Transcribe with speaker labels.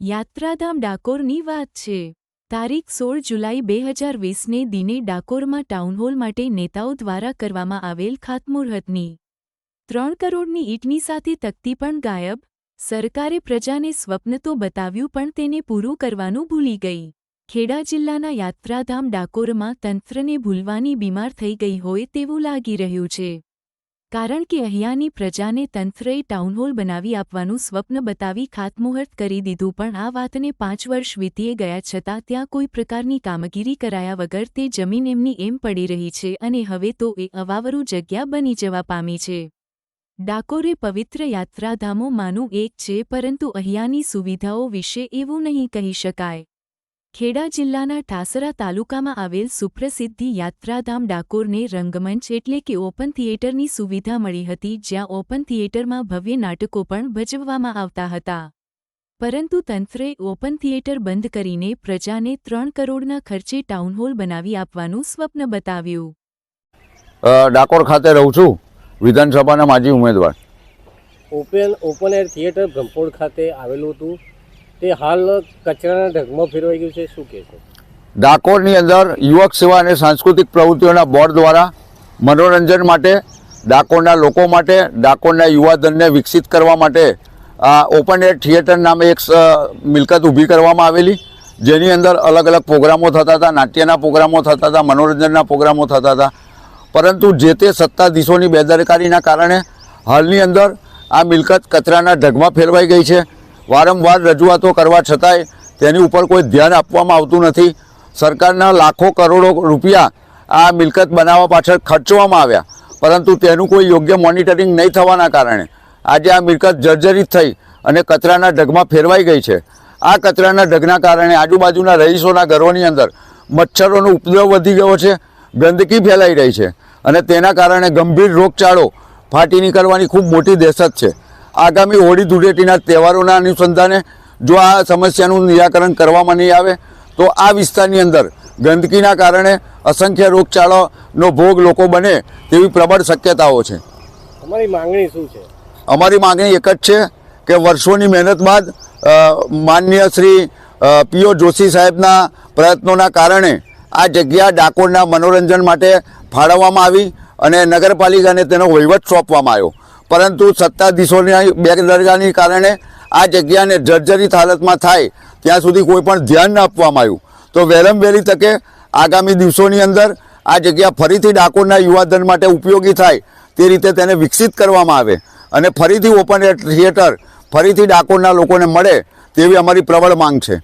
Speaker 1: યાત્રાધામ ડાકોરની વાત છે. તારીખ સોળ જુલાઈ બે હજાર વીસને દિને ડાકોરમાં ટાઉનહોલ માટે નેતાઓ દ્વારા કરવામાં આવેલ ખાતમુહૂર્તની ત્રણ કરોડની ઈંટની સાથે તકતી પણ ગાયબ. સરકારે પ્રજાને સ્વપ્ન તો બતાવ્યું પણ તેને પૂરું કરવાનું ભૂલી ગઈ. ખેડા જિલ્લાના યાત્રાધામ ડાકોરમાં તંત્રને ભૂલવાની બીમાર થઈ ગઈ હોય તેવું લાગી રહ્યું છે. કારણ કે અહીંયાની પ્રજાને તંત્રએ ટાઉનહોલ બનાવી આપવાનું સ્વપ્ન બતાવી ખાતમુહૂર્ત કરી દીધું, પણ આ વાતને પાંચ વર્ષ વીતીએ ગયા છતાં ત્યાં કોઈ પ્રકારની કામગીરી કરાયા વગર તે જમીન એમની એમ પડી રહી છે અને હવે તો એ અવાવરું જગ્યા બની જવા પામી છે. ડાકોરે પવિત્ર યાત્રાધામોમાંનું એક છે, પરંતુ અહીંયાની સુવિધાઓ વિશે એવું નહીં કહી શકાય. ખેડા જિલ્લાના ઠાસરા તાલુકામાં આવેલ સુપ્રસિદ્ધિ યાત્રાધામ ડાકોરને રંગમંચ એટલે કે ઓપન થિયેટરની સુવિધા મળી હતી જ્યાં ઓપન થિયેટરમાં ભવ્ય નાટકો પણ ભજવવામાં આવતા હતા. પરંતુ તંત્રે ઓપન થિયેટર બંધ કરીને પ્રજાને ત્રણ કરોડના ખર્ચે ટાઉનહોલ બનાવી આપવાનું સ્વપ્ન બતાવ્યું.
Speaker 2: ડાકોર ખાતે રહું છું. વિધાનસભાના માજી ઉમેદવાર.
Speaker 3: Open open air theatre Brahmpol ખાતે આવેલું હતું. તે હાલ કચરાના ઢગમાં ફેરવાઈ ગયું છે, શું કહેશો
Speaker 2: ડાકોરની અંદર યુવક સેવા અને સાંસ્કૃતિક પ્રવૃત્તિઓના બોર્ડ દ્વારા મનોરંજન માટે, ડાકોરના લોકો માટે, ડાકોરના યુવાધનને વિકસિત કરવા માટે આ ઓપન એર થિયેટર નામે એક મિલકત ઊભી કરવામાં આવેલી, જેની અંદર અલગ અલગ પ્રોગ્રામો થતા હતા, નાટ્યના પ્રોગ્રામો થતા હતા, મનોરંજનના પ્રોગ્રામો થતા હતા. પરંતુ જે તે સત્તાધીશોની બેદરકારીના કારણે હાલની અંદર આ મિલકત કચરાના ઢગમાં ફેરવાઈ ગઈ છે. વારંવાર રજૂઆતો કરવા છતાંય તેની ઉપર કોઈ ધ્યાન આપવામાં આવતું નથી. સરકારના લાખો કરોડો રૂપિયા આ મિલકત બનાવવા પાછળ ખર્ચવામાં આવ્યા. પરંતુ તેનું કોઈ યોગ્ય મોનિટરિંગ નહીં થવાના કારણે આજે આ મિલકત જર્જરિત થઈ અને કચરાના ઢગમાં ફેરવાઈ ગઈ છે. આ કચરાના ઢગના કારણે આજુબાજુના રહીશોના ઘરોની અંદર મચ્છરોનો ઉપદ્રવ વધી ગયો છે, ગંદકી ફેલાઈ રહી છે અને તેના કારણે ગંભીર રોગચાળો ફાટી નીકળવાની ખૂબ મોટી દહેશત છે. આગામી હોળી ધૂળેટીના તહેવારોના અનુસંધાને જો આ સમસ્યાનું નિરાકરણ કરવામાં નહીં આવે તો આ વિસ્તારની અંદર ગંદકીના કારણે અસંખ્ય રોગચાળાનો ભોગ લોકો બને તેવી પ્રબળ શક્યતાઓ છે.
Speaker 3: અમારી માંગણી શું છે?
Speaker 2: અમારી માંગણી એક જ છે કે વર્ષોની મહેનત બાદ માન્ય માનનીય શ્રી પીઓ જોશી સાહેબના પ્રયત્નોના કારણે આ જગ્યા ડાકોરના મનોરંજન માટે ફાળવવામાં આવી અને નગરપાલિકાને તેનો વહીવટ સોંપવામાં આવ્યો. પરંતુ સત્તાધીશોની બેદરકારીને કારણે આ જગ્યાને જર્જરિત હાલતમાં થાય, ત્યાં સુધી કોઈ પણ ધ્યાન ન આપવામાં આવ્યું. તો વહેલમ વહેલી તકે આગામી દિવસોની અંદર આ જગ્યા ફરીથી ડાકોરના યુવાધન માટે ઉપયોગી થાય, તે રીતે તેને વિકસિત કરવામાં આવે અને ફરીથી ઓપન એર થિયેટર ફરીથી ડાકોરના લોકોને મળે તેવી અમારી પ્રબળ માંગ છે.